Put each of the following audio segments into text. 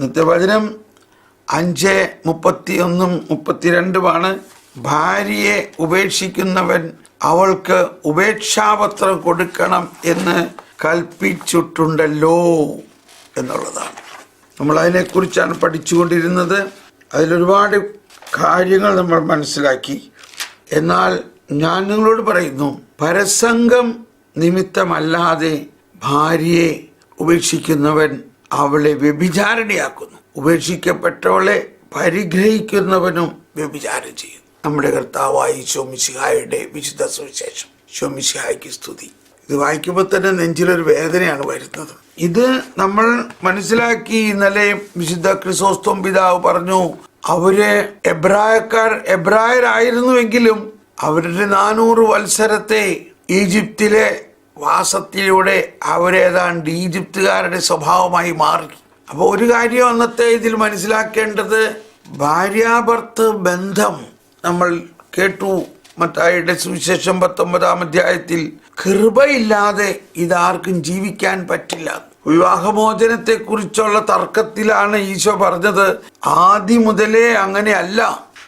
ഇന്നത്തെ വചനം അഞ്ച് മുപ്പത്തിയൊന്നും മുപ്പത്തിരണ്ടുമാണ്. ഭാര്യയെ ഉപേക്ഷിക്കുന്നവൻ അവൾക്ക് ഉപേക്ഷാപത്രം കൊടുക്കണം എന്ന് കൽപ്പിച്ചിട്ടുണ്ടല്ലോ എന്നുള്ളതാണ്. നമ്മൾ അതിനെക്കുറിച്ചാണ് പഠിച്ചുകൊണ്ടിരുന്നത്. അതിലൊരുപാട് കാര്യങ്ങൾ നമ്മൾ മനസ്സിലാക്കി. എന്നാൽ ഞാൻ നിങ്ങളോട് പറയുന്നു പരസംഗം നിമിത്തമല്ലാതെ ഭാര്യയെ ഉപേക്ഷിക്കുന്നവൻ അവളെ വ്യഭിചാരണയാക്കുന്നു. ഉപേക്ഷിക്കപ്പെട്ടവളെ പരിഗ്രഹിക്കുന്നവനും വ്യഭിചാരം ചെയ്യും നമ്മുടെ കർത്താവായി ശോമിശിഹായുടെ വിശുദ്ധ സുവിശേഷം. ശോമിശിഹായ്ക്ക് സ്തുതി. ഇത് വായിക്കുമ്പോൾ തന്നെ നെഞ്ചിലൊരു വേദനയാണ് വരുന്നത്. ഇത് നമ്മൾ മനസ്സിലാക്കി ഇന്നലെ വിശുദ്ധ ക്രിസോസ്തോം പിതാവ് പറഞ്ഞു അവർ എബ്രായക്കാർ എബ്രായരായിരുന്നുവെങ്കിലും അവരുടെ നാനൂറ് വത്സരത്തെ ഈജിപ്തിലെ വാസത്തിലൂടെ അവരേതാണ്ട് ഈജിപ്തുകാരുടെ സ്വഭാവമായി മാറി. അപ്പോൾ ഒരു കാര്യം അന്നത്തെ ഇതിൽ മനസ്സിലാക്കേണ്ടത് ഭാര്യാഭർത്ത് ബന്ധം നമ്മൾ കേട്ടു. മത്തായിയുടെ സുവിശേഷം പത്തൊമ്പതാം അധ്യായത്തിൽ കൃപയില്ലാതെ ഇതാർക്കും ജീവിക്കാൻ പറ്റില്ല. വിവാഹമോചനത്തെക്കുറിച്ചുള്ള തർക്കത്തിലാണ് ഈശോ പറഞ്ഞത്. ആദ്യം മുതലേ അങ്ങനെയല്ല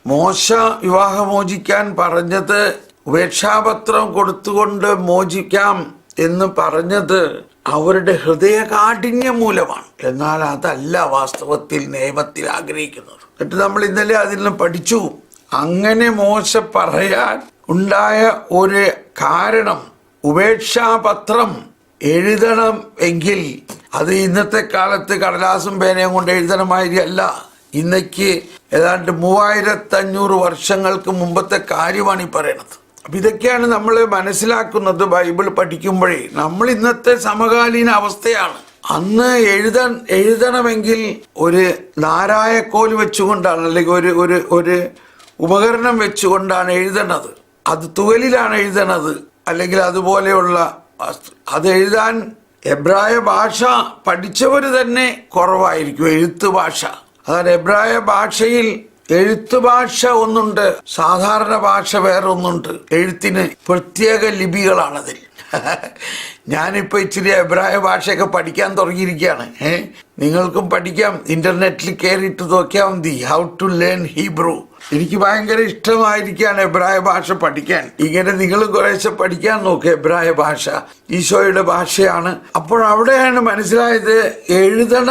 മോശ വിവാഹമോചിക്കാൻ പറഞ്ഞത് ഉപേക്ഷാപത്രം കൊടുത്തുകൊണ്ട് മോചിക്കാം. എന്ന് പറഞ്ഞത് അവരുടെ ഹൃദയകാഠിന്യം മൂലമാണ് എന്നാൽ അതല്ല വാസ്തവത്തിൽ നിയമത്തിൽ ആഗ്രഹിക്കുന്നത്. എന്നിട്ട് നമ്മൾ ഇന്നലെ അതിൽ നിന്ന് പഠിച്ചു. അങ്ങനെ മോശ പറയാൻ ഉണ്ടായ ഒരു കാരണം ഉപേക്ഷാപത്രം എഴുതണം എങ്കിൽ അത് ഇന്നത്തെ കാലത്ത് കടലാസും പേനയും കൊണ്ട് എഴുതണമായിരിക്കല്ല. ഇന്നയ്ക്ക് ഏതാണ്ട് മൂവായിരത്തഞ്ഞൂറ് വർഷങ്ങൾക്ക് മുമ്പത്തെ കാര്യമാണ് ഈ പറയണത്. അപ്പൊ ഇതൊക്കെയാണ് നമ്മൾ മനസ്സിലാക്കുന്നത് ബൈബിൾ പഠിക്കുമ്പോഴേ. നമ്മൾ ഇന്നത്തെ സമകാലീന അവസ്ഥയാണ്. അന്ന് എഴുതാൻ എഴുതണമെങ്കിൽ ഒരു നാരായക്കോൽ വെച്ചുകൊണ്ടാണ് അല്ലെങ്കിൽ ഒരു ഒരു ഒരു ഉപകരണം വെച്ചുകൊണ്ടാണ് എഴുതണത്. അത് തുകലിലാണ് എഴുതണത്. അല്ലെങ്കിൽ അതുപോലെയുള്ള അത് എഴുതാൻ എബ്രായ ഭാഷ പഠിച്ചവർ തന്നെ കുറവായിരിക്കും എഴുത്ത് ഭാഷ. അതാണ് എബ്രായ ഭാഷയിൽ എഴുത്ത് ഭാഷ ഒന്നുണ്ട് സാധാരണ ഭാഷ വേറൊന്നുണ്ട്. എഴുത്തിന് പ്രത്യേക ലിപികളാണതിൽ. ഞാനിപ്പോൾ ഇച്ചിരി എബ്രായ ഭാഷയൊക്കെ പഠിക്കാൻ തുടങ്ങിയിരിക്കുകയാണ്. ഏ? നിങ്ങൾക്കും പഠിക്കാം. ഇന്റർനെറ്റിൽ കയറിയിട്ട് നോക്കിയാൽ മതി. ഹൗ ടു ലേൺ ഹീബ്രു എനിക്ക് ഭയങ്കര ഇഷ്ടമായിരിക്കുകയാണ് എബ്രായ ഭാഷ പഠിക്കാൻ. ഇങ്ങനെ നിങ്ങൾ കുറേശ്ശെ പഠിക്കാൻ നോക്കുക എബ്രായ ഭാഷ. ഈശോയുടെ ഭാഷയാണ്. അപ്പോൾ അവിടെയാണ് മനസ്സിലായത് എഴുതണ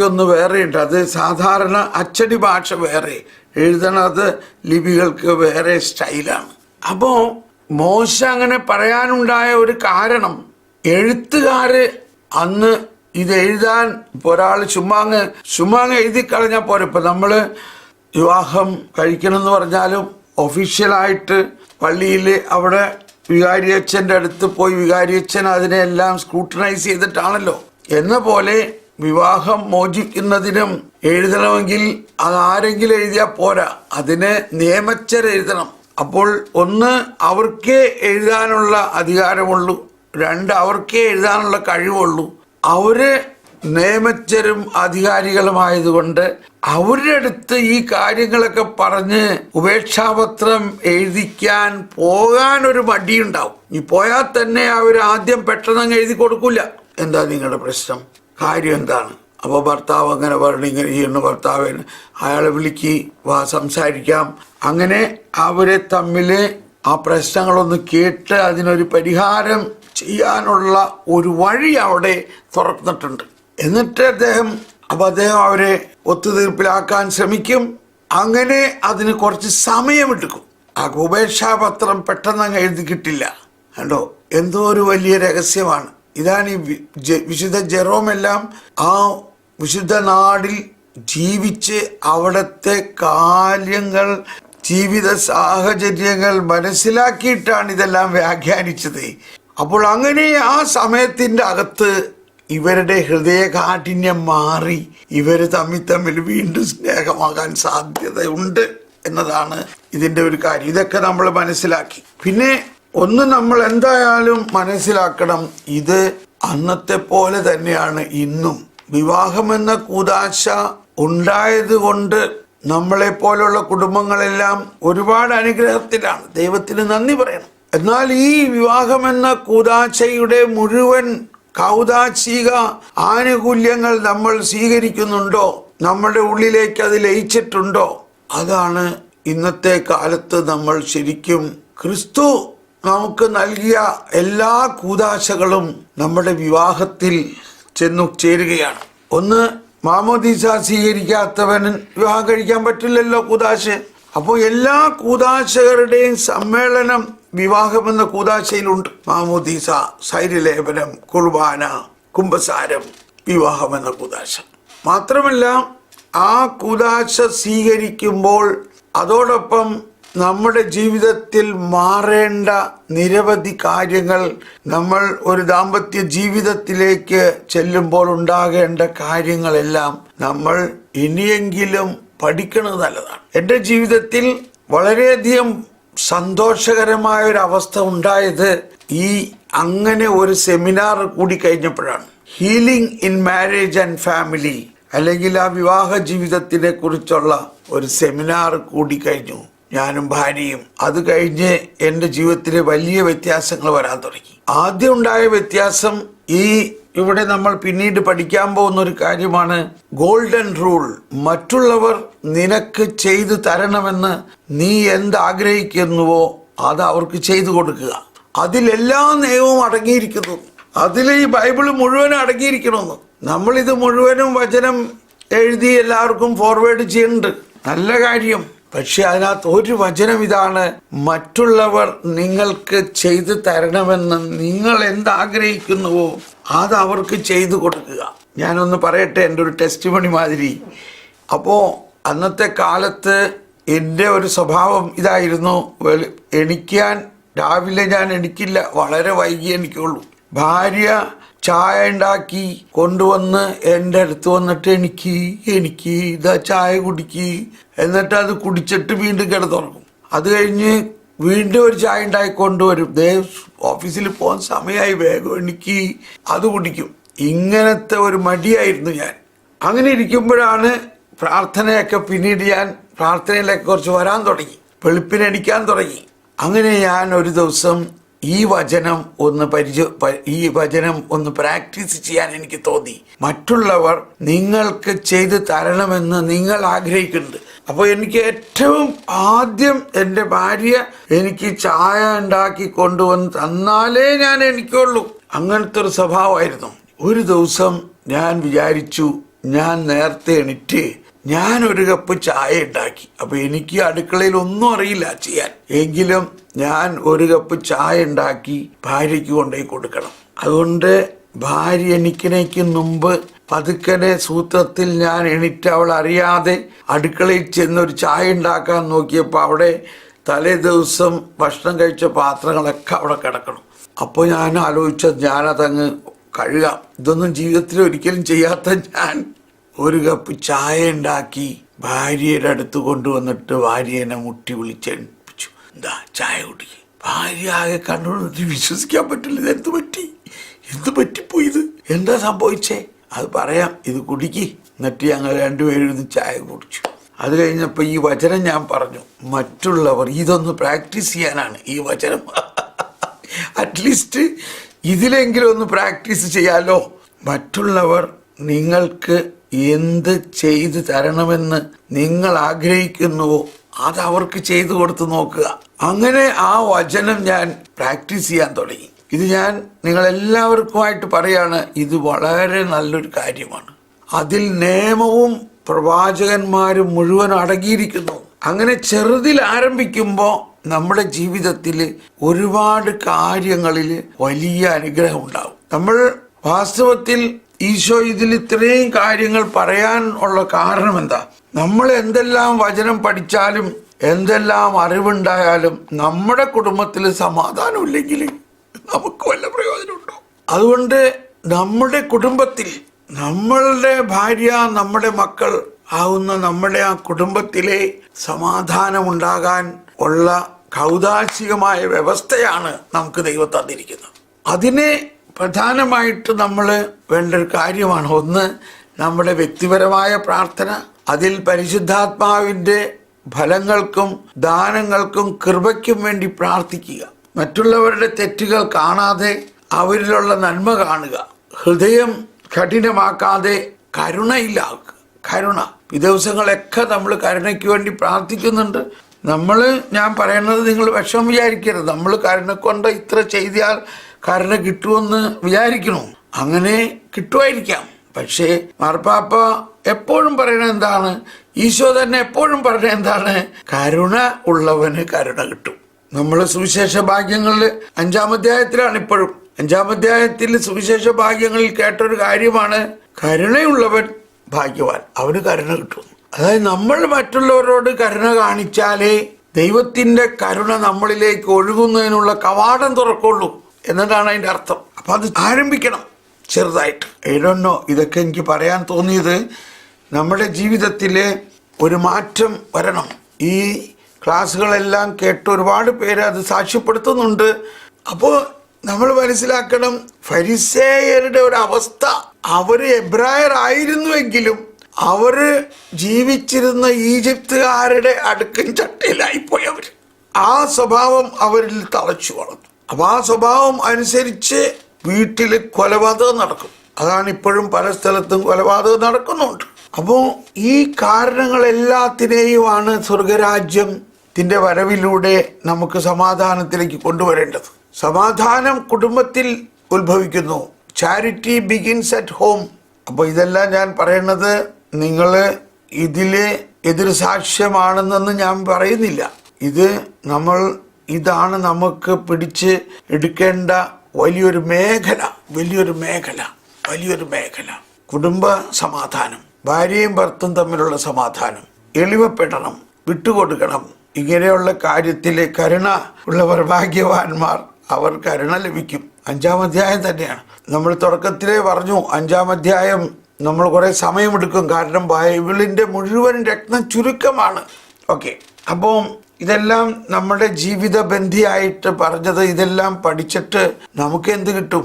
ഒന്ന് വേറെയുണ്ട് അത് സാധാരണ അച്ചടി ഭാഷ വേറെ. എഴുതണത് ലിപികൾക്ക് വേറെ സ്റ്റൈലാണ് അപ്പോൾ മോശ അങ്ങനെ പറയാനുണ്ടായ ഒരു കാരണം. എഴുത്തുകാര് അന്ന് ഇത് എഴുതാൻ ഇപ്പൊ ഒരാൾ ചുമ്മാങ്ങ് ചുമ്മാങ്ങ് എഴുതി കളഞ്ഞാൽ പോരെ. ഇപ്പൊ നമ്മൾ വിവാഹം കഴിക്കണം എന്ന് പറഞ്ഞാലും ഒഫീഷ്യലായിട്ട് പള്ളിയിൽ അവിടെ വികാരിയച്ഛന്റെ അടുത്ത് പോയി വികാരിയച്ഛൻ അതിനെല്ലാം സ്ക്രൂട്ടനൈസ് ചെയ്തിട്ടാണല്ലോ. എന്ന പോലെ വിവാഹം മോചിക്കുന്നതിനും എഴുതണമെങ്കിൽ അത് ആരെങ്കിലും എഴുതിയാൽ പോരാ. അതിന് നിയമച്ചർ എഴുതണം അപ്പോൾ ഒന്ന് അവർക്കേ എഴുതാനുള്ള അധികാരമുള്ളൂ. രണ്ട് അവർക്കേ എഴുതാനുള്ള കഴിവുള്ളൂ. അവർ നിയമജ്ഞരും അധികാരികളുമായതുകൊണ്ട് അവരുടെ അടുത്ത് ഈ കാര്യങ്ങളൊക്കെ പറഞ്ഞ് ഉപേക്ഷാപത്രം എഴുതിക്കാൻ പോകാൻ ഒരു മടിയുണ്ടാവും. ഈ പോയാൽ തന്നെ അവർ ആദ്യം പെട്ടെന്ന് എഴുതി കൊടുക്കില്ല എന്താ നിങ്ങളുടെ പ്രശ്നം? കാര്യം എന്താണ്? അപ്പോൾ ഭർത്താവ് അങ്ങനെ പറഞ്ഞു ഇങ്ങനെ ചെയ്യുന്നു ഭർത്താവിന് അയാളെ വിളിക്ക് വാ സംസാരിക്കാം. അങ്ങനെ അവരെ തമ്മിൽ ആ പ്രശ്നങ്ങളൊന്ന് കേട്ട് അതിനൊരു പരിഹാരം ചെയ്യാനുള്ള ഒരു വഴി അവിടെ തുറന്നിട്ടുണ്ട്. എന്നിട്ട് അദ്ദേഹം അപ്പം അദ്ദേഹം അവരെ ഒത്തുതീർപ്പിലാക്കാൻ ശ്രമിക്കും. അങ്ങനെ അതിന് കുറച്ച് സമയമെടുക്കും. ആ ഉപേക്ഷാപത്രം പെട്ടെന്ന് എഴുതി കിട്ടില്ല. കണ്ടോ? എന്തോ ഒരു വലിയ രഹസ്യമാണ്. ഇതാണ് ഈ വിശുദ്ധ ജെറോമെല്ലാം ആ വിശുദ്ധ നാടിൽ ജീവിച്ച് അവിടുത്തെ കാര്യങ്ങൾ ജീവിത സാഹചര്യങ്ങൾ മനസ്സിലാക്കിയിട്ടാണ് ഇതെല്ലാം വ്യാഖ്യാനിച്ചത്. അപ്പോൾ അങ്ങനെ ആ സമയത്തിന്റെ അകത്ത് ഇവരുടെ ഹൃദയകാഠിന്യം മാറി ഇവർ തമ്മിൽ തമ്മിൽ വീണ്ടും സ്നേഹമാകാൻ സാധ്യതയുണ്ട് എന്നതാണ് ഇതിന്റെ ഒരു കാര്യം. ഇതൊക്കെ നമ്മൾ മനസ്സിലാക്കി. പിന്നെ ഒന്ന് നമ്മൾ എന്തായാലും മനസ്സിലാക്കണം ഇത് അന്നത്തെ പോലെ തന്നെയാണ് ഇന്നും. വിവാഹമെന്ന കൂതാശ ഉണ്ടായത് കൊണ്ട് നമ്മളെ പോലുള്ള കുടുംബങ്ങളെല്ലാം ഒരുപാട് അനുഗ്രഹത്തിലാണ്. ദൈവത്തിന് നന്ദി പറയണം. എന്നാൽ ഈ വിവാഹമെന്ന കൂതാശയുടെ മുഴുവൻ കൗതാശിക ആനുകൂല്യങ്ങൾ നമ്മൾ സ്വീകരിക്കുന്നുണ്ടോ? നമ്മുടെ ഉള്ളിലേക്ക് അത് ലയിച്ചിട്ടുണ്ടോ? അതാണ് ഇന്നത്തെ കാലത്ത് നമ്മൾ ശരിക്കും ക്രിസ്തു നമുക്ക് നൽകിയ എല്ലാ കൂതാശകളും നമ്മുടെ വിവാഹത്തിൽ ചെന്നു ചേരുകയാണ്. ഒന്ന് മാമോദീസ സ്വീകരിക്കാത്തവന് വിവാഹം കഴിക്കാൻ പറ്റില്ലല്ലോ കൂതാശ. അപ്പോൾ എല്ലാ കൂതാശകരുടെയും സമ്മേളനം വിവാഹം എന്ന കൂതാശയിലുണ്ട്. മാമോദീസ സൈര്യലേപനം കുർബാന കുംഭസാരം വിവാഹമെന്ന കൂതാശ. മാത്രമല്ല ആ കൂതാശ സ്വീകരിക്കുമ്പോൾ അതോടൊപ്പം നമ്മുടെ ജീവിതത്തിൽ മാറേണ്ട നിരവധി കാര്യങ്ങൾ നമ്മൾ ഒരു ദാമ്പത്യ ജീവിതത്തിലേക്ക് ചെല്ലുമ്പോൾ ഉണ്ടാകേണ്ട കാര്യങ്ങളെല്ലാം നമ്മൾ ഇനിയെങ്കിലും പഠിക്കുന്നത് നല്ലതാണ്. എന്റെ ജീവിതത്തിൽ വളരെയധികം സന്തോഷകരമായ ഒരു അവസ്ഥ ഉണ്ടായത് ഈ അങ്ങനെ ഒരു സെമിനാർ കൂടി കഴിഞ്ഞപ്പോഴാണ്. Healing in marriage and family അല്ലെങ്കിൽ ആ വിവാഹ ജീവിതത്തിനെ കുറിച്ചുള്ള ഒരു സെമിനാർ കൂടി കഴിഞ്ഞു. ഞാനും ഭാര്യയും അത് കഴിഞ്ഞ് എന്റെ ജീവിതത്തിലെ വലിയ വ്യത്യാസങ്ങൾ വരാൻ തുടങ്ങി. ആദ്യം ഉണ്ടായ വ്യത്യാസം ഈ ഇവിടെ നമ്മൾ പിന്നീട് പഠിക്കാൻ പോകുന്ന ഒരു കാര്യമാണ്. ഗോൾഡൻ റൂൾ മറ്റുള്ളവർ നിനക്ക് ചെയ്തു തരണമെന്ന് നീ എന്താഗ്രഹിക്കുന്നുവോ അത് അവർക്ക് ചെയ്തു കൊടുക്കുക. അതിലെല്ലാ നിയമവും അടങ്ങിയിരിക്കുന്നു. അതിൽ ഈ ബൈബിൾ മുഴുവനും അടങ്ങിയിരിക്കണമെന്ന് നമ്മളിത് മുഴുവനും വചനം എഴുതി എല്ലാവർക്കും ഫോർവേഡ് ചെയ്യുന്നുണ്ട്. നല്ല കാര്യം. പക്ഷെ അതിനകത്ത് ഒരു വചനം ഇതാണ് മറ്റുള്ളവർ നിങ്ങൾക്ക് ചെയ്തു തരണമെന്ന് നിങ്ങൾ എന്താഗ്രഹിക്കുന്നുവോ അത് അവർക്ക് ചെയ്തു കൊടുക്കുക. ഞാനൊന്ന് പറയട്ടെ എന്റെ ഒരു ടെസ്റ്റ് മണി മാതിരി. അപ്പോൾ അന്നത്തെ കാലത്ത് എന്റെ ഒരു സ്വഭാവം ഇതായിരുന്നു എണിക്കാൻ രാവിലെ ഞാൻ എണിക്കില്ല വളരെ വൈകി എനിക്കുള്ളൂ ഭാര്യ ചായ ഉണ്ടാക്കി കൊണ്ടുവന്ന് എന്റെ അടുത്ത് വന്നിട്ട് എനിക്ക് എനിക്ക് ഇതാ ചായ കുടിക്ക്. എന്നിട്ട് അത് കുടിച്ചിട്ട് വീണ്ടും കിടന്നുറങ്ങും. അത് കഴിഞ്ഞ് വീണ്ടും ഒരു ചായ ഉണ്ടാക്കി കൊണ്ടുവരും. ദേ ഓഫീസിൽ പോകാൻ സമയമായി. വേഗം എനിക്ക് അത് കുടിക്കും. ഇങ്ങനത്തെ ഒരു മടിയായിരുന്നു ഞാൻ. അങ്ങനെ ഇരിക്കുമ്പോഴാണ് പ്രാർത്ഥനയൊക്കെ പിന്നീട് ഞാൻ പ്രാർത്ഥനയിലൊക്കെ കുറച്ച് വരാൻ തുടങ്ങി. വെളുപ്പിനടിക്കാൻ തുടങ്ങി. അങ്ങനെ ഞാൻ ഒരു ദിവസം ഈ വചനം ഒന്ന് പരിചയ ഈ വചനം ഒന്ന് പ്രാക്ടീസ് ചെയ്യാൻ എനിക്ക് തോന്നി. മറ്റുള്ളവർ നിങ്ങൾക്ക് ചെയ്തു തരണമെന്ന് നിങ്ങൾ ആഗ്രഹിക്കുന്നുണ്ട്. അപ്പോൾ എനിക്ക് ഏറ്റവും ആദ്യം എന്റെ ഭാര്യ എനിക്ക് ചായ ഉണ്ടാക്കി കൊണ്ടുവന്ന് തന്നാലേ ഞാൻ എനിക്കുള്ളൂ. അങ്ങനത്തെ ഒരു സ്വഭാവമായിരുന്നു. ഒരു ദിവസം ഞാൻ വിചാരിച്ചു ഞാൻ നേരത്തെ എണിറ്റ് ഞാൻ ഒരു കപ്പ് ചായ ഉണ്ടാക്കി. അപ്പൊ എനിക്ക് അടുക്കളയിൽ ഒന്നും അറിയില്ല ചെയ്യാൻ. എങ്കിലും ഞാൻ ഒരു കപ്പ് ചായ ഉണ്ടാക്കി ഭാര്യയ്ക്ക് കൊണ്ടുപോയി കൊടുക്കണം. അതുകൊണ്ട് ഭാര്യ എണിക്കണേക്ക് മുമ്പ് പതുക്കനെ സൂത്രത്തിൽ ഞാൻ എണീറ്റ് അവൾ അറിയാതെ അടുക്കളയിൽ ചെന്ന് ഒരു ചായ ഉണ്ടാക്കാൻ നോക്കിയപ്പോൾ അവിടെ തലേ ദിവസം ഭക്ഷണം കഴിച്ച പാത്രങ്ങളൊക്കെ അവിടെ കിടക്കണം. അപ്പോൾ ഞാൻ ആലോചിച്ചത് ഞാനതങ്ങ് കഴുകാം. ഇതൊന്നും ജീവിതത്തിൽ ഒരിക്കലും ചെയ്യാത്ത ഞാൻ. ഒരു കപ്പ് ചായ ഉണ്ടാക്കി ഭാര്യയുടെ അടുത്ത് കൊണ്ടുവന്നിട്ട് ഭാര്യനെ മുട്ടി വിളിച്ചെണിപ്പിച്ചു എന്താ ചായ കുടിക്കുക ഭാര്യ ആകെ കണ്ണുകൊണ്ട് വിശ്വസിക്കാൻ പറ്റില്ല ഇത് എന്ത് പറ്റി? എന്ത് പറ്റിപ്പോയി ഇത്? എന്താ സംഭവിച്ചേ? അത് പറയാം ഇത് കുടിക്ക്. എന്നിട്ട് ഞങ്ങൾ രണ്ടുപേരും ഇരുന്ന് ചായ കുടിച്ചു. അത് കഴിഞ്ഞപ്പോൾ ഈ വചനം ഞാൻ പറഞ്ഞു മറ്റുള്ളവർ ഇതൊന്ന് പ്രാക്ടീസ് ചെയ്യാനാണ് ഈ വചനം. അറ്റ്ലീസ്റ്റ് ഇതിലെങ്കിലും ഒന്ന് പ്രാക്ടീസ് ചെയ്യാലോ. മറ്റുള്ളവർ നിങ്ങൾക്ക് എന്ത് ചെയ്തു തരണമെന്ന് നിങ്ങൾ ആഗ്രഹിക്കുന്നുവോ അത് അവർക്ക് ചെയ്തു കൊടുത്ത് നോക്കുക. അങ്ങനെ ആ വചനം ഞാൻ പ്രാക്ടീസ് ചെയ്യാൻ തുടങ്ങി. ഇത് ഞാൻ നിങ്ങളെല്ലാവർക്കുമായിട്ട് പറയാണ് ഇത് വളരെ നല്ലൊരു കാര്യമാണ്. അതിൽ നിയമവും പ്രവാചകന്മാരും മുഴുവൻ അടങ്ങിയിരിക്കുന്നു. അങ്ങനെ ചെറുതിൽ ആരംഭിക്കുമ്പോൾ നമ്മുടെ ജീവിതത്തിൽ ഒരുപാട് കാര്യങ്ങളിൽ വലിയ അനുഗ്രഹം ഉണ്ടാവും. നമ്മൾ വാസ്തവത്തിൽ ഈശോ ഇതിൽ ഇത്രയും കാര്യങ്ങൾ പറയാൻ ഉള്ള കാരണം എന്താ? നമ്മൾ എന്തെല്ലാം വചനം പഠിച്ചാലും എന്തെല്ലാം അറിവുണ്ടായാലും നമ്മുടെ കുടുംബത്തിൽ സമാധാനം ഇല്ലെങ്കിൽ നമുക്ക് വല്ല പ്രയോജനമുണ്ടോ അതുകൊണ്ട് നമ്മുടെ കുടുംബത്തിൽ നമ്മളുടെ ഭാര്യ നമ്മുടെ മക്കൾ ആവുന്ന നമ്മുടെ ആ കുടുംബത്തിലെ സമാധാനമുണ്ടാകാൻ ഉള്ള കൗതാശികമായ വ്യവസ്ഥയാണ് നമുക്ക് ദൈവം തന്നിരിക്കുന്നത്. അതിനെ പ്രധാനമായിട്ട് നമ്മൾ വേണ്ട ഒരു കാര്യമാണ്. ഒന്ന് നമ്മുടെ വ്യക്തിപരമായ പ്രാർത്ഥന അതിൽ പരിശുദ്ധാത്മാവിന്റെ ഫലങ്ങൾക്കും ദാനങ്ങൾക്കും കൃപയ്ക്കും വേണ്ടി പ്രാർത്ഥിക്കുക. മറ്റുള്ളവരുടെ തെറ്റുകൾ കാണാതെ അവരിലുള്ള നന്മ കാണുക. ഹൃദയം കഠിനമാക്കാതെ കരുണയില്ലാക്കുക കരുണ. ഈ ദിവസങ്ങളൊക്കെ നമ്മൾ കരുണയ്ക്ക് വേണ്ടി പ്രാർത്ഥിക്കുന്നുണ്ട്. നമ്മൾ ഞാൻ പറയുന്നത് നിങ്ങൾ വിഷമം വിചാരിക്കരുത്. നമ്മൾ കരുണ കൊണ്ട് ഇത്ര ചെയ്താൽ കരുണ കിട്ടുമെന്ന് വിചാരിക്കണു. അങ്ങനെ കിട്ടുമായിരിക്കാം. പക്ഷേ മാർപ്പാപ്പ എപ്പോഴും പറയണ എന്താണ്? ഈശോ തന്നെ എപ്പോഴും പറയുന്നത് എന്താണ്? കരുണ ഉള്ളവന് കരുണ കിട്ടും. നമ്മൾ സുവിശേഷ ഭാഗ്യങ്ങളിൽ അഞ്ചാം അധ്യായത്തിലാണ് ഇപ്പോഴും. അഞ്ചാം അധ്യായത്തിൽ സുവിശേഷ ഭാഗ്യങ്ങളിൽ കേട്ടൊരു കാര്യമാണ് കരുണയുള്ളവൻ ഭാഗ്യവാൻ അവന് കരുണ കിട്ടും. അതായത് നമ്മൾ മറ്റുള്ളവരോട് കരുണ കാണിച്ചാലേ ദൈവത്തിന്റെ കരുണ നമ്മളിലേക്ക് ഒഴുകുന്നതിനുള്ള കവാടം തുറക്കുള്ളൂ. എന്നതാണ് അതിന്റെ അർത്ഥം. അപ്പോൾ അത് ആരംഭിക്കണം ചെറുതായിട്ട്. ഏതൊന്നോ ഇതൊക്കെ എനിക്ക് പറയാൻ തോന്നിയത് നമ്മുടെ ജീവിതത്തിൽ ഒരു മാറ്റം വരണം. ഈ ക്ലാസ്സുകളെല്ലാം കേട്ട് ഒരുപാട് പേര് അത് സാക്ഷ്യപ്പെടുത്തുന്നുണ്ട്. അപ്പോൾ നമ്മൾ മനസ്സിലാക്കണം ഫരിസേയരുടെ ഒരു അവസ്ഥ. അവർ എബ്രായർ ആയിരുന്നുവെങ്കിലും അവർ ജീവിച്ചിരുന്ന ഈജിപ്തുകാരുടെ അടുക്കും ചട്ടയിലായിപ്പോയി അവർ ആ സ്വഭാവം അവരിൽ തളച്ചു വളർന്നു അപ്പൊ ആ സ്വഭാവം അനുസരിച്ച് വീട്ടിൽ കൊലപാതകം നടക്കും. അതാണ് ഇപ്പോഴും പല സ്ഥലത്തും കൊലപാതകം നടക്കുന്നുണ്ട്. അപ്പോൾ ഈ കാരണങ്ങളെല്ലാത്തിനെയുമാണ് സ്വർഗരാജ്യത്തിന്റെ വരവിലൂടെ നമുക്ക് സമാധാനത്തിലേക്ക് കൊണ്ടുവരേണ്ടത്. സമാധാനം കുടുംബത്തിൽ ഉത്ഭവിക്കുന്നു. ചാരിറ്റി ബിഗിൻസ് അറ്റ് ഹോം അപ്പോൾ ഇതെല്ലാം ഞാൻ പറയുന്നത് നിങ്ങൾ ഇതിൽ എതിർ സാക്ഷ്യമാണെന്നൊന്നും ഞാൻ പറയുന്നില്ല. ഇത് നമ്മൾ ഇതാണ് നമുക്ക് പിടിച്ച് എടുക്കേണ്ട വലിയൊരു മേഖല വലിയൊരു മേഖല വലിയൊരു മേഖല. കുടുംബ സമാധാനം ഭാര്യയും ഭർത്തും തമ്മിലുള്ള സമാധാനം എളിമപ്പെടണം വിട്ടുകൊടുക്കണം. ഇങ്ങനെയുള്ള കാര്യത്തിൽ കരുണ ഉള്ളവർ ഭാഗ്യവാന്മാർ അവർ കരുണ ലഭിക്കും. അഞ്ചാം അധ്യായം തന്നെയാണ്. നമ്മൾ തുടക്കത്തിലേ പറഞ്ഞു അഞ്ചാം അധ്യായം നമ്മൾ കുറെ സമയമെടുക്കും. കാരണം ബൈബിളിന്റെ മുഴുവൻ രക്തം ചുരുക്കമാണ്. ഓക്കെ. അപ്പോൾ ഇതെല്ലാം നമ്മുടെ ജീവിത ബന്ധിയായിട്ട് പറഞ്ഞത് ഇതെല്ലാം പഠിച്ചിട്ട് നമുക്ക് എന്ത് കിട്ടും?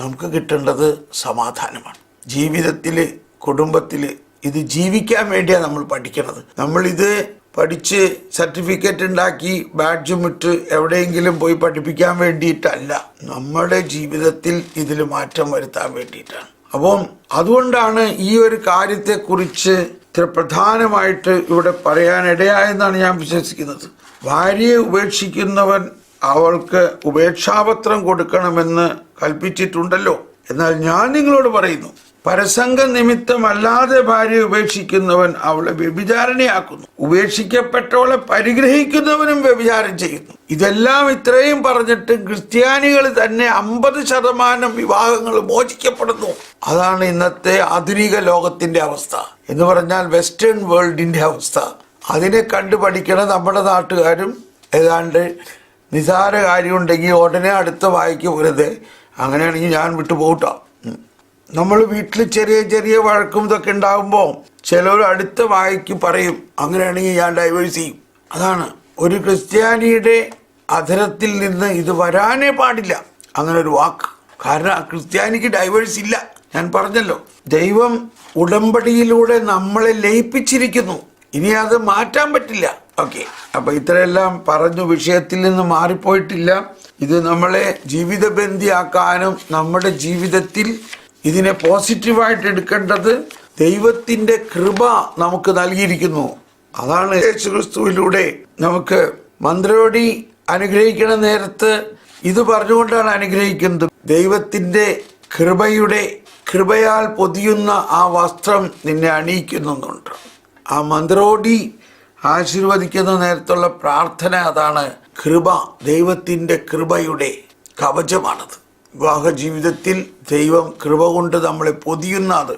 നമുക്ക് കിട്ടേണ്ടത് സമാധാനമാണ്. ജീവിതത്തിൽ കുടുംബത്തിൽ ഇത് ജീവിക്കാൻ വേണ്ടിയാണ് നമ്മൾ പഠിക്കുന്നത് നമ്മളിത് പഠിച്ച് സർട്ടിഫിക്കറ്റ് ഉണ്ടാക്കി ബാഡ്ജും ഇട്ട് എവിടെയെങ്കിലും പോയി പഠിപ്പിക്കാൻ വേണ്ടിയിട്ടല്ല. നമ്മുടെ ജീവിതത്തിൽ ഇതിൽ മാറ്റം വരുത്താൻ വേണ്ടിയിട്ടാണ്. അപ്പം അതുകൊണ്ടാണ് ഈ ഒരു കാര്യത്തെക്കുറിച്ച് ഇത്ര പ്രധാനമായിട്ട് ഇവിടെ പറയാനിടയായെന്നാണ് ഞാൻ വിശ്വസിക്കുന്നത്. ഭാര്യയെ ഉപേക്ഷിക്കുന്നവൻ അവൾക്ക് ഉപേക്ഷാപത്രം കൊടുക്കണമെന്ന് കൽപ്പിച്ചിട്ടുണ്ടല്ലോ. എന്നാൽ ഞാൻ നിങ്ങളോട് പറയുന്നു പരസംഗ നിമിത്തമല്ലാതെ ഭാര്യ ഉപേക്ഷിക്കുന്നവൻ അവളെ വ്യഭിചാരണയാക്കുന്നു. ഉപേക്ഷിക്കപ്പെട്ടവളെ പരിഗ്രഹിക്കുന്നവനും വ്യഭിചാരം ചെയ്യുന്നു. ഇതെല്ലാം ഇത്രയും പറഞ്ഞിട്ടും ക്രിസ്ത്യാനികൾ തന്നെ അമ്പത് ശതമാനം വിവാഹങ്ങൾ മോചിക്കപ്പെടുന്നു. അതാണ് ഇന്നത്തെ ആധുനിക ലോകത്തിന്റെ അവസ്ഥ. എന്ന് പറഞ്ഞാൽ വെസ്റ്റേൺ വേൾഡിന്റെ അവസ്ഥ. അതിനെ കണ്ടു പഠിക്കണ നമ്മുടെ നാട്ടുകാരും. ഏതാണ്ട് നിസാര കാര്യമുണ്ടെങ്കിൽ ഉടനെ അടുത്ത വായിക്ക് വെറുതെ അങ്ങനെയാണെങ്കിൽ ഞാൻ വിട്ടു പോകട്ടോ നമ്മൾ വീട്ടിൽ ചെറിയ ചെറിയ വഴക്കും ഇതൊക്കെ ഉണ്ടാകുമ്പോൾ ചിലർ അടുത്ത വായിക്ക് പറയും അങ്ങനെയാണെങ്കിൽ ഞാൻ ഡൈവേഴ്സ് ചെയ്യും. അതാണ്. ഒരു ക്രിസ്ത്യാനിയുടെ അധരത്തിൽ നിന്ന് ഇത് വരാനേ പാടില്ല. അങ്ങനെ ഒരു വാക്ക്. കാരണം ക്രിസ്ത്യാനിക്ക് ഡൈവേഴ്സ് ഇല്ല. ഞാൻ പറഞ്ഞല്ലോ. ദൈവം ഉടമ്പടിയിലൂടെ നമ്മളെ ലയിപ്പിച്ചിരിക്കുന്നു. ഇനി അത് മാറ്റാൻ പറ്റില്ല. ഓക്കെ. അപ്പൊ ഇത്രയെല്ലാം പറഞ്ഞു വിഷയത്തിൽ നിന്ന് മാറിപ്പോയിട്ടില്ല. ഇത് നമ്മളെ ജീവിതബന്ധിയാക്കാനും നമ്മുടെ ജീവിതത്തിൽ ഇതിനെ പോസിറ്റീവായിട്ട് എടുക്കേണ്ടത് ദൈവത്തിന്റെ കൃപ നമുക്ക് നൽകിയിരിക്കുന്നു. അതാണ് യേശു ക്രിസ്തുവിലൂടെ നമുക്ക് മന്ത്രോടി അനുഗ്രഹിക്കണ നേരത്ത് ഇത് പറഞ്ഞുകൊണ്ടാണ് അനുഗ്രഹിക്കുന്നത്. ദൈവത്തിന്റെ കൃപയുടെ കൃപയാൽ പൊതിയുന്ന ആ വസ്ത്രം നിന്നെ അണിയിക്കുന്നുണ്ട് ആ മന്ത്രോടി ആശീർവദിക്കുന്ന നേരത്തുള്ള പ്രാർത്ഥന അതാണ് കൃപ. ദൈവത്തിന്റെ കൃപയുടെ കവചമാണത്. വിവാഹ ജീവിതത്തിൽ ദൈവം കൃപ കൊണ്ട് നമ്മളെ പൊതിയുന്നത്.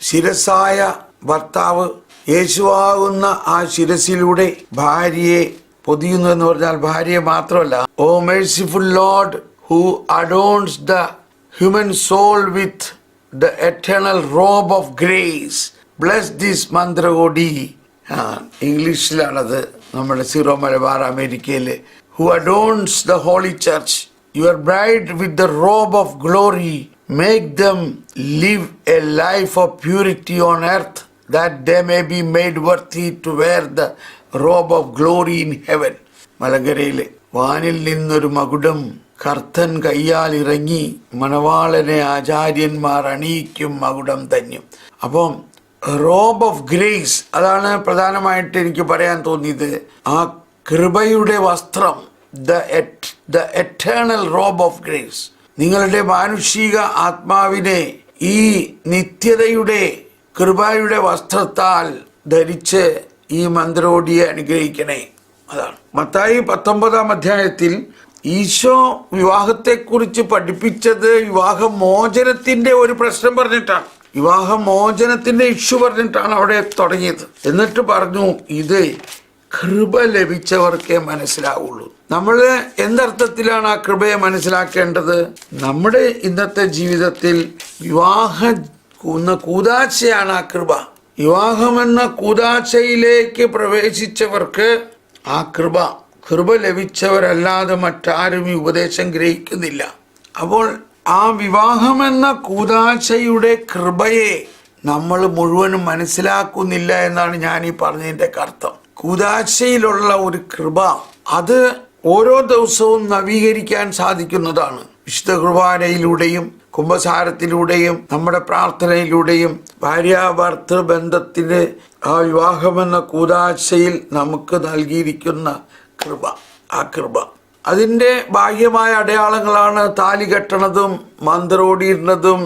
ശിരസായ ഭർത്താവ് യേശുവാകുന്ന ആ ശിരസിലൂടെ ഭാര്യയെ പൊതിയുന്നു എന്ന് പറഞ്ഞാൽ ഭാര്യയെ മാത്രമല്ല. O merciful Lord who adorns the human soul with the eternal robe of grace bless this മന്ത്രകോടി ഇംഗ്ലീഷിലാണത് നമ്മുടെ സീറോ മലബാർ അമേരിക്കയിൽ who adorns the holy church your bride with the robe of glory make them live a life of purity on earth that they may be made worthy to wear the robe of glory in heaven മലങ്കരയിലെ വാനിൽ നിന്നൊരു മകുടം കർത്തൻ കയ്യാൽ ഇറങ്ങി മണവാളനെ ആചാര്യന്മാർ അണിയിക്കും മകുടം തന്നെയും അപ്പം റോബ് ഓഫ് ഗ്രേസ് അതാണ് പ്രധാനമായിട്ട് എനിക്ക് പറയാൻ തോന്നിയത്. ആ കൃപയുടെ വസ്ത്രം the the eternal robe of grace നിങ്ങളുടെ മാനുഷിക ആത്മാവിനെ ഈ നിത്യതയുടെ കൃപയുടെ വസ്ത്രത്താൽ ധരിച്ച് ഈ മന്ത്രോടിയെ അനുഗ്രഹിക്കണേ. അതാണ്. മത്തായി പത്തൊമ്പതാം അധ്യായത്തിൽ ഈശോ വിവാഹത്തെക്കുറിച്ച് പഠിപ്പിച്ചത് വിവാഹ മോചനത്തിന്റെ ഒരു പ്രശ്നം പറഞ്ഞിട്ടാണ്. വിവാഹമോചനത്തിന്റെ ഇഷ്യൂ പറഞ്ഞിട്ടാണ് അവിടെ തുടങ്ങിയത്. എന്നിട്ട് പറഞ്ഞു ഇത് കൃപ ലഭിച്ചവർക്കേ മനസ്സിലാവുള്ളൂ. നമ്മൾ എന്തർത്ഥത്തിലാണ് ആ കൃപയെ മനസ്സിലാക്കേണ്ടത്? നമ്മുടെ ഇന്നത്തെ ജീവിതത്തിൽ വിവാഹ എന്ന കൂതാശയാണ് ആ കൃപ. വിവാഹമെന്ന കൂതാശയിലേക്ക് പ്രവേശിച്ചവർക്ക് ആ കൃപ കൃപ ലഭിച്ചവരല്ലാതെ മറ്റാരും ഈ ഉപദേശം ഗ്രഹിക്കുന്നില്ല. അപ്പോൾ ആ വിവാഹമെന്ന കൂതാശയുടെ കൃപയെ നമ്മൾ മുഴുവനും മനസ്സിലാക്കുന്നില്ല എന്നാണ് ഞാൻ ഈ പറഞ്ഞതിന്റെ അർത്ഥം. കൂതാശയിലുള്ള ഒരു കൃപ അത് ഓരോ ദിവസവും നവീകരിക്കാൻ സാധിക്കുന്നതാണ്. വിശുദ്ധ കുർബാനയിലൂടെയും കുംഭസാരത്തിലൂടെയും നമ്മുടെ പ്രാർത്ഥനയിലൂടെയും ഭാര്യാഭർത്തൃ ബന്ധത്തിന് ആ വിവാഹമെന്ന കൂതാശയിൽ നമുക്ക് നൽകിയിരിക്കുന്ന കൃപ ആ കൃപ. അതിന്റെ ബാഹ്യമായ അടയാളങ്ങളാണ് താലി കെട്ടണതും മന്ത്രോടിയിരുന്നതും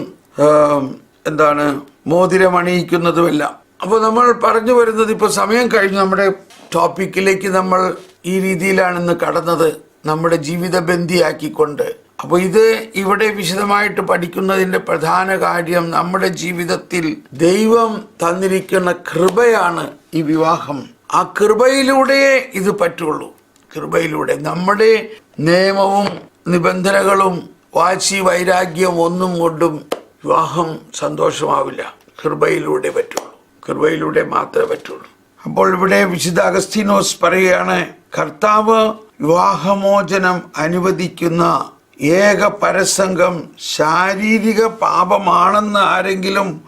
എന്താണ് എന്താണ് മോതിരമണിയിക്കുന്നതുമെല്ലാം. അപ്പോൾ നമ്മൾ പറഞ്ഞു വരുന്നത് ഇപ്പോൾ സമയം കഴിഞ്ഞ്. നമ്മുടെ ടോപ്പിക്കിലേക്ക് നമ്മൾ ഈ രീതിയിലാണ് ഇന്ന് കടന്നത് നമ്മുടെ ജീവിത ബന്ധിയാക്കിക്കൊണ്ട് അപ്പോൾ ഇത് ഇവിടെ വിശദമായിട്ട് പഠിക്കുന്നതിന്റെ പ്രധാന കാര്യം നമ്മുടെ ജീവിതത്തിൽ ദൈവം തന്നിരിക്കുന്ന കൃപയാണ് ഈ വിവാഹം. ആ കൃപയിലൂടെയേ ഇത് പറ്റുള്ളൂ. കൃപയിലൂടെ നമ്മുടെ നിയമവും നിബന്ധനകളും വാശി വൈരാഗ്യം ഒന്നും കൊണ്ടും വിവാഹം സന്തോഷമാവില്ല. കൃപയിലൂടെ പറ്റുള്ളൂ. കൃപയിലൂടെ മാത്രമേ പറ്റുള്ളൂ. അപ്പോൾ ഇവിടെ വിശുദ്ധ അഗസ്തീനോസ് പറയുകയാണ് കർത്താവ് വിവാഹമോചനം അനുവദിക്കുന്ന ഏക പരസംഗം ശാരീരിക പാപമാണെന്ന് ആരെങ്കിലും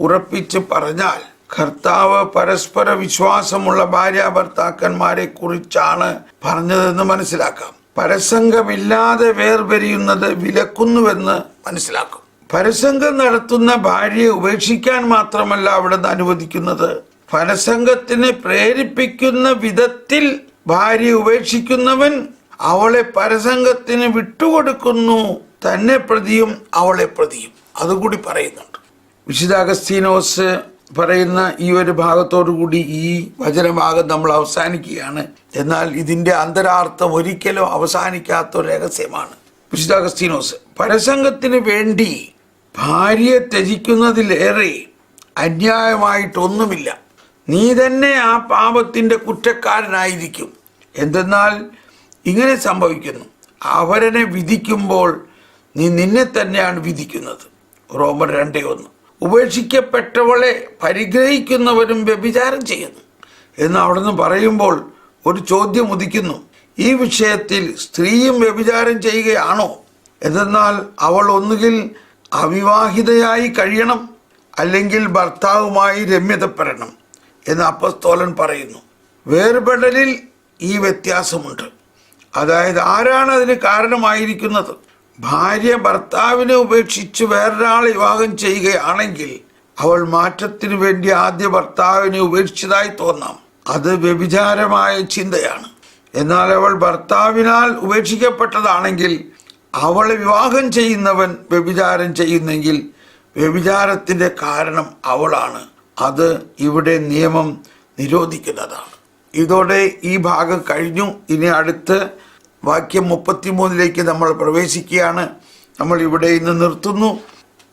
ഉറപ്പിച്ച് പറഞ്ഞാൽ കർത്താവ് പരസ്പര വിശ്വാസമുള്ള ഭാര്യ ഭർത്താക്കന്മാരെ കുറിച്ചാണ് പറഞ്ഞതെന്ന് മനസ്സിലാക്കാം. പരസംഗമില്ലാതെ വേർപിരിയുന്നത് വിലക്കുന്നുവെന്ന് മനസ്സിലാക്കും. പരസംഗം നടത്തുന്ന ഭാര്യയെ ഉപേക്ഷിക്കാൻ മാത്രമല്ല അവിടെ നിന്ന് അനുവദിക്കുന്നത്. പരസംഗത്തിന് പ്രേരിപ്പിക്കുന്ന വിധത്തിൽ ഭാര്യ ഉപേക്ഷിക്കുന്നവൻ അവളെ പരസംഗത്തിന് വിട്ടുകൊടുക്കുന്നു. തന്നെ പ്രതിയും അവളെ പ്രതിയും. അതുകൂടി പറയുന്നുണ്ട്. വിശുദ്ധ അഗസ്തീനോസ് പറയുന്ന ഈ ഒരു ഭാഗത്തോടു കൂടി ഈ വചനഭാഗം നമ്മൾ അവസാനിക്കുകയാണ്. എന്നാൽ ഇതിന്റെ അന്തരാർത്ഥം ഒരിക്കലും അവസാനിക്കാത്ത ഒരു രഹസ്യമാണ്. വിശുദ്ധ അഗസ്തീനോസ് പരസംഗത്തിന് വേണ്ടി ഭാര്യയെ ത്യജിക്കുന്നതിലേറെ അന്യായമായിട്ടൊന്നുമില്ല. നീ തന്നെ ആ പാപത്തിന്റെ കുറ്റക്കാരനായിരിക്കും. എന്തെന്നാൽ ഇങ്ങനെ സംഭവിക്കുന്നു. അവരനെ വിധിക്കുമ്പോൾ നീ നിന്നെ തന്നെയാണ് വിധിക്കുന്നത്. റോമർ രണ്ടേ ഒന്ന്. ഉപേക്ഷിക്കപ്പെട്ടവളെ പരിഗ്രഹിക്കുന്നവരും വ്യഭിചാരം ചെയ്യുന്നു. എന്ന് അവിടുന്ന് പറയുമ്പോൾ ഒരു ചോദ്യം ഉദിക്കുന്നു. ഈ വിഷയത്തിൽ സ്ത്രീയും വ്യഭിചാരം ചെയ്യുകയാണോ? എന്തെന്നാൽ അവൾ ഒന്നുകിൽ അവിവാഹിതയായി കഴിയണം അല്ലെങ്കിൽ ഭർത്താവുമായി രമ്യതപ്പെടണം. എന്ന് അപ്പസ്തോലൻ പറയുന്നു. വേർപെടലിൽ ഈ വ്യത്യാസമുണ്ട്. അതായത് ആരാണ് അതിന് കാരണമായിരിക്കുന്നത്? ഭാര്യ ഭർത്താവിനെ ഉപേക്ഷിച്ച് വേറൊരാളെ വിവാഹം ചെയ്യുകയാണെങ്കിൽ അവൾ മാറ്റത്തിനു വേണ്ടി ആദ്യ ഭർത്താവിനെ ഉപേക്ഷിച്ചതായി തോന്നാം. അത് വ്യഭിചാരമായ ചിന്തയാണ്. എന്നാൽ അവൾ ഭർത്താവിനാൽ ഉപേക്ഷിക്കപ്പെട്ടതാണെങ്കിൽ അവളെ വിവാഹം ചെയ്യുന്നവൻ വ്യഭിചാരം ചെയ്യുന്നെങ്കിൽ വ്യഭിചാരത്തിന്റെ കാരണം അവളാണ്. അത് ഇവിടെ നിയമം നിരോധിക്കുന്നതാണ്. ഇതോടെ ഈ ഭാഗം കഴിഞ്ഞു. ഇനി അടുത്ത് വാക്യം മുപ്പത്തിമൂന്നിലേക്ക് നമ്മൾ പ്രവേശിക്കുകയാണ്. നമ്മൾ ഇവിടെ ഇന്ന് നിർത്തുന്നു.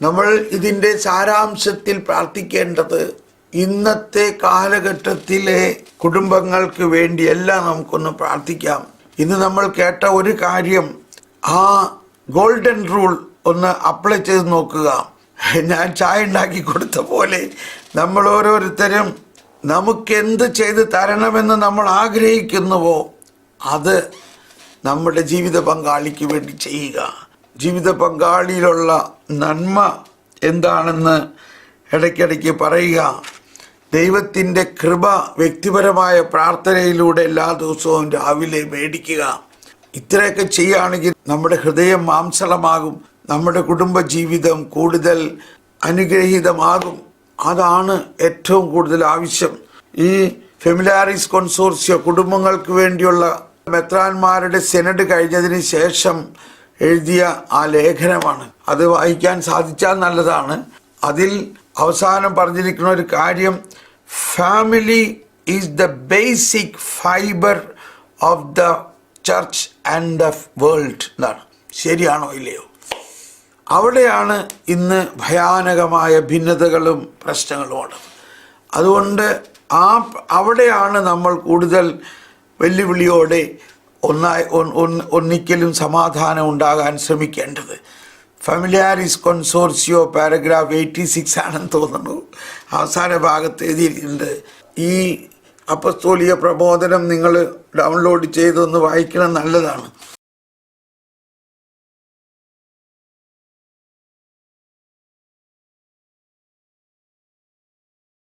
നമ്മൾ ഇതിന്റെ സാരാംശത്തിൽ പ്രാർത്ഥിക്കേണ്ടത് ഇന്നത്തെ കാലഘട്ടത്തിലെ കുടുംബങ്ങൾക്ക് വേണ്ടിയെല്ലാം നമുക്കൊന്ന് പ്രാർത്ഥിക്കാം. ഇന്ന് നമ്മൾ കേട്ട ഒരു കാര്യം ആ ഗോൾഡൻ റൂൾ ഒന്ന് അപ്ലൈ ചെയ്ത് നോക്കുക. ഞാൻ ചായ ഉണ്ടാക്കി കൊടുത്ത പോലെ നമ്മൾ ഓരോരുത്തരും നമുക്കെന്ത് ചെയ്ത് തരണമെന്ന് നമ്മൾ ആഗ്രഹിക്കുന്നുവോ അത് നമ്മുടെ ജീവിത പങ്കാളിക്ക് വേണ്ടി ചെയ്യുക. ജീവിത പങ്കാളിയിലുള്ള നന്മ എന്താണെന്ന് ഇടയ്ക്കിടയ്ക്ക് പറയുക. ദൈവത്തിന്റെ കൃപ വ്യക്തിപരമായ പ്രാർത്ഥനയിലൂടെ എല്ലാ ദിവസവും രാവിലെ മേടിക്കുക. ഇത്രയൊക്കെ ചെയ്യുകയാണെങ്കിൽ നമ്മുടെ ഹൃദയം മാംസളമാകും. നമ്മുടെ കുടുംബജീവിതം കൂടുതൽ അനുഗ്രഹീതമാകും. അതാണ് ഏറ്റവും കൂടുതൽ ആവശ്യം. ഈ ഫെമിലാരിസ് കൺസോർഷ്യ കുടുംബങ്ങൾക്ക് വേണ്ടിയുള്ള മെത്രാന്മാരുടെ സെനഡ് കഴിഞ്ഞതിന് ശേഷം എഴുതിയ ആ ലേഖനമാണ്. അത് വായിക്കാൻ സാധിച്ചാൽ നല്ലതാണ്. അതിൽ അവസാനം പറഞ്ഞിരിക്കുന്ന ഒരു കാര്യം family is the basic fibre of the church and the world എന്നാണ്. ശരിയാണോ ഇല്ലയോ? അവിടെയാണ് ഇന്ന് ഭയാനകമായ ഭിന്നതകളും പ്രശ്നങ്ങളുമാണ്. അതുകൊണ്ട് ആ അവിടെയാണ് നമ്മൾ കൂടുതൽ വെല്ലുവിളിയോടെ ഒന്നായി ഒന്നിക്കലും സമാധാനം ഉണ്ടാകാൻ ശ്രമിക്കേണ്ടത്. Familiaris Consortio paragraph eighty six ആണെന്ന് തോന്നുന്നു. അവസാന ഭാഗത്ത് എഴുതിയിട്ടുണ്ട്. ഈ അപ്പസ്തോലിയ പ്രബോധനം നിങ്ങൾ ഡൗൺലോഡ് ചെയ്തൊന്ന് വായിക്കണം നല്ലതാണ്.